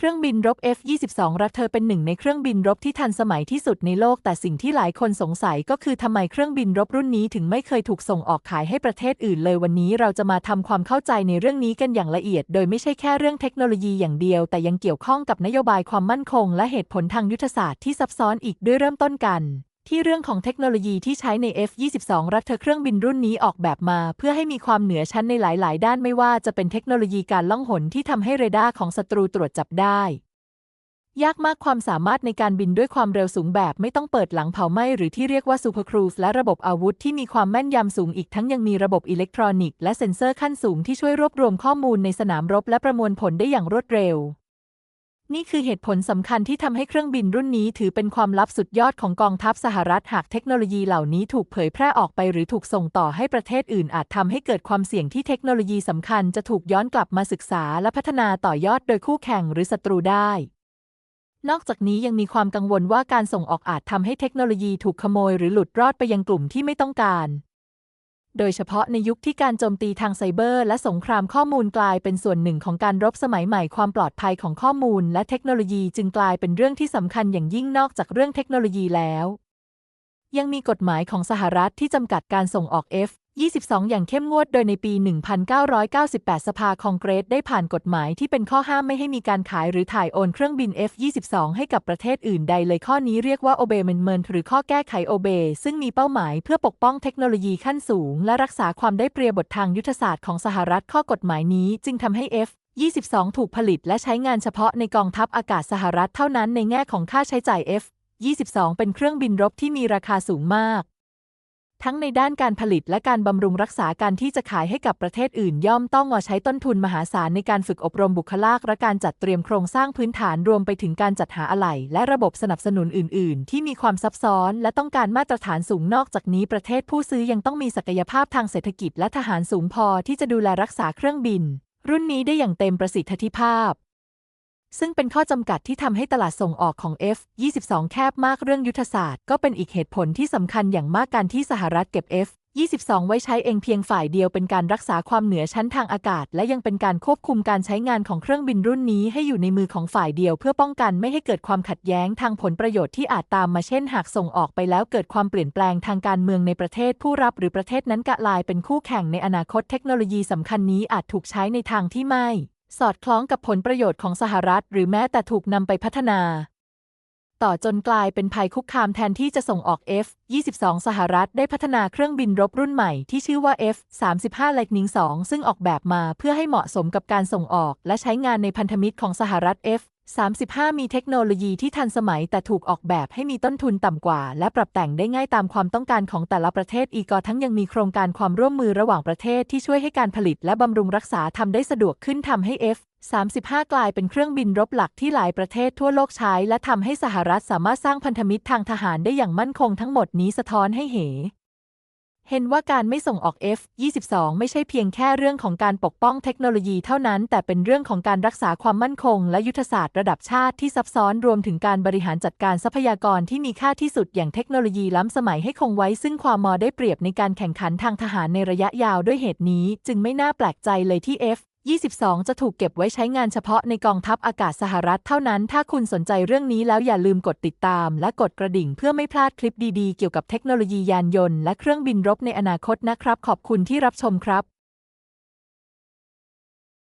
เครื่องบินรบ F-22 รักเธอเป็นหนึ่งในเครื่องบินรบที่ทันสมัยที่สุดในโลก แต่สิ่งที่หลายคนสงสัยก็คือทำไมเครื่องบินรบรุ่นนี้ถึงไม่เคยถูกส่งออกขายให้ประเทศอื่นเลยวันนี้เราจะมาทำความเข้าใจในเรื่องนี้กันอย่างละเอียด โดยไม่ใช่แค่เรื่องเทคโนโลยีอย่างเดียว แต่ยังเกี่ยวข้องกับนโยบายความมั่นคง และเหตุผลทางยุทธศาสตร์ที่ซับซ้อนอีกด้วยเริ่มต้นกัน ที่เรื่องของเทคโนโลยีที่ใช้ใน F-22 รักเธอเครื่องบินรุ่นนี้ออกแบบมา เพื่อให้มีความเหนือชั้นในหลาย ๆ ด้านไม่ว่าจะเป็นเทคโนโลยีการล่องหนที่ทำให้เรดาร์ของศัตรูตรวจจับได้ ยากมากความสามารถในการบินด้วยความเร็วสูงแบบไม่ต้องเปิดหลังเผาไหม้หรือที่เรียกว่าซูเปอร์ครูซและระบบอาวุธที่มีความแม่นยำสูงอีกทั้งยังมีระบบอิเล็กทรอนิกส์และเซ็นเซอร์ขั้นสูงที่ช่วยรวบรวมข้อมูลในสนามรบและประมวลผลได้อย่างรวดเร็ว นี่คือเหตุผลสำคัญที่ทำให้เครื่องบินรุ่นนี้ถือเป็นความลับสุดยอดของกองทัพสหรัฐหากเทคโนโลยีเหล่านี้ถูกเผยแพร่ออกไปหรือถูกส่งต่อให้ประเทศอื่นอาจทำให้เกิดความเสี่ยงที่เทคโนโลยีสำคัญจะถูกย้อนกลับมาศึกษาและพัฒนาต่อยอดโดยคู่แข่งหรือศัตรูได้ นอกจากนี้ยังมีความกังวลว่าการส่งออกอาจทำให้เทคโนโลยีถูกขโมยหรือหลุดรอดไปยังกลุ่มที่ไม่ต้องการ โดยเฉพาะในยุคที่การโจมตีทางไซเบอร์ และสงครามข้อมูลกลายเป็นส่วนหนึ่งของการรบสมัยใหม่ความปลอดภัยของข้อมูล และเทคโนโลยีจึงกลายเป็นเรื่องที่สำคัญอย่างยิ่งนอกจากเรื่องเทคโนโลยีแล้ว ยังมีกฎหมายของสหรัฐที่จำกัดการส่งออก F 22 อย่างเข้มงวดโดยในปี 1998 สภาคองเกรสได้ผ่านกฎหมายที่เป็นข้อห้ามไม่ให้มีการขายหรือถ่ายโอนเครื่องบิน F-22 ให้กับประเทศอื่นใดเลยข้อนี้เรียกว่า Obey Amendment หรือข้อแก้ไข Obey ซึ่งมีเป้าหมายเพื่อปกป้องเทคโนโลยีขั้นสูง และรักษาความได้เปรียบบททางยุทธศาสตร์ของสหรัฐข้อกฎหมายนี้จึงทำให้ F 22 ถูกผลิตและใช้งานเฉพาะในกองทัพอากาศสหรัฐเท่านั้นในแง่ของค่าใช้จ่าย F 22 เป็นเครื่องบินรบที่มีราคาสูงมาก ทั้งในด้านการผลิตและการบำรุงรักษาการที่จะขายให้กับประเทศอื่น ย่อมต้องใช้ต้นทุนมหาศาลในการฝึกอบรมบุคลากรและการจัดเตรียมโครงสร้างพื้นฐานรวมไปถึงการจัดหาอะไหล่และระบบสนับสนุนอื่น ๆ ที่มีความซับซ้อน และต้องการมาตรฐานสูงนอกจากนี้ประเทศผู้ซื้อยังต้องมีศักยภาพทางเศรษฐกิจและทหารสูงพอที่จะดูแลรักษาเครื่องบิน รุ่นนี้ได้อย่างเต็มประสิทธิภาพ ซึ่งเป็นข้อจำกัดที่ทำให้ตลาดส่งออกของ F-22 แคบมากเรื่องยุทธศาสตร์ ก็เป็นอีกเหตุผลที่สำคัญอย่างมากการที่สหรัฐเก็บ F-22 ไว้ใช้เองเพียงฝ่ายเดียวเป็นการรักษาความเหนือชั้นทางอากาศ และยังเป็นการควบคุมการใช้งานของเครื่องบินรุ่นนี้ให้อยู่ในมือของฝ่ายเดียว เพื่อป้องกันไม่ให้เกิดความขัดแย้งทางผลประโยชน์ที่อาจตามมาเช่น หากส่งออกไปแล้วเกิดความเปลี่ยนแปลงทางการเมืองในประเทศผู้รับหรือประเทศนั้นกะลายเป็นคู่แข่งในอนาคตเทคโนโลยีสำคัญนี้อาจถูกใช้ในทางที่ไม่ สอดคล้องกับผลประโยชน์ของสหรัฐ หรือแม้แต่ถูกนำไปพัฒนา ต่อจนกลายเป็นภัยคุกคามแทนที่จะส่งออก F-22 สหรัฐได้พัฒนาเครื่องบินรบรุ่นใหม่ที่ชื่อว่า F-35 Lightning II ซึ่งออกแบบมาเพื่อให้เหมาะสมกับการส่งออก และใช้งานในพันธมิตรของสหรัฐ F 35 มีเทคโนโลยีที่ทันสมัยแต่ถูกออกแบบให้มีต้นทุนต่ำกว่า และปรับแต่งได้ง่ายตามความต้องการของแต่ละประเทศอีกอทั้งยังมีโครงการความร่วมมือระหว่างประเทศที่ช่วยให้การผลิตและบำรุงรักษาทำได้สะดวกขึ้นทำให้ F 35 กลายเป็นเครื่องบินรบหลักที่หลายประเทศทั่วโลกใช้ และทำให้สหรัฐสามารถสร้างพันธมิตรทางทหารได้อย่างมั่นคงทั้งหมดนี้สะท้อนให้เห็น เห็นว่าการไม่ส่งออก F-22 ไม่ใช่เพียงแค่เรื่องของการปกป้องเทคโนโลยีเท่านั้น แต่เป็นเรื่องของการรักษาความมั่นคง และยุทธศาสตร์ระดับชาติที่ซับซ้อนรวมถึงการบริหารจัดการทรัพยากรที่มีค่าที่สุดอย่างเทคโนโลยีล้ำสมัยให้คงไว้ ซึ่งความมอได้เปรียบในการแข่งขันทางทหารในระยะยาวด้วยเหตุนี้ จึงไม่น่าแปลกใจเลยที่ F 22 จะถูกเก็บไว้ใช้งานเฉพาะในกองทัพอากาศสหรัฐเท่านั้น ถ้าคุณสนใจเรื่องนี้แล้วอย่าลืมกดติดตาม และกดกระดิ่งเพื่อไม่พลาดคลิปดีๆ เกี่ยวกับเทคโนโลยียานยนต์และเครื่องบินรบในอนาคตนะครับ ขอบคุณที่รับชมครับ